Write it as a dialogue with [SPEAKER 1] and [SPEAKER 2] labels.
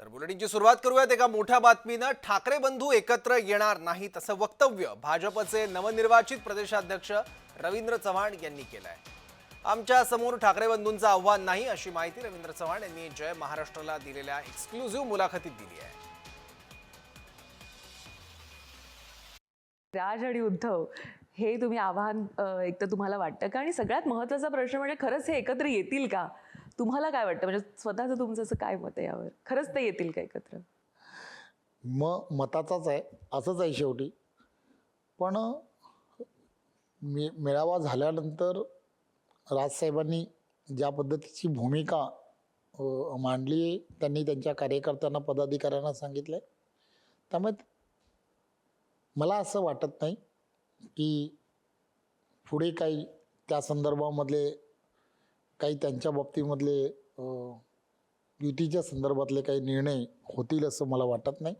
[SPEAKER 1] तर बुलेटिनची सुरुवात करूयात. एका मोठ्या बातमीनं ठाकरे बंधू एकत्र येणार नाहीत असं वक्तव्य भाजपचे नवनिर्वाचित प्रदेशाध्यक्ष रवींद्र चव्हाण यांनी केलं आहे आमच्यासमोर ठाकरे बंधूंचं आव्हान नाही अशी माहिती रवींद्र चव्हाण यांनी जय महाराष्ट्राला दिलेल्या एक्सक्लुझिव्ह मुलाखतीत दिली आहे.
[SPEAKER 2] राज आणि उद्धव हे तुम्ही आव्हान एक तर तुम्हाला वाटतं का? आणि सगळ्यात महत्त्वाचा प्रश्न म्हणजे खरंच हे एकत्र येतील का? तुम्हाला काय वाटतं? म्हणजे स्वतःचं तुमचं असं काय मत आहे यावर? खरंच ते येतील का एकत्र?
[SPEAKER 3] मग मताचाच आहे. असंच आहे शेवटी. पण मे मेळावा झाल्यानंतर राजसाहेबांनी ज्या पद्धतीची भूमिका मांडली आहे त्यांनी त्यांच्या कार्यकर्त्यांना पदाधिकाऱ्यांना सांगितलं आहे त्यामुळे मला असं वाटत नाही की पुढे काही त्या संदर्भामधले काही त्यांच्या बाबतीमधले युतीच्या संदर्भातले काही निर्णय होतील असं मला वाटत नाही.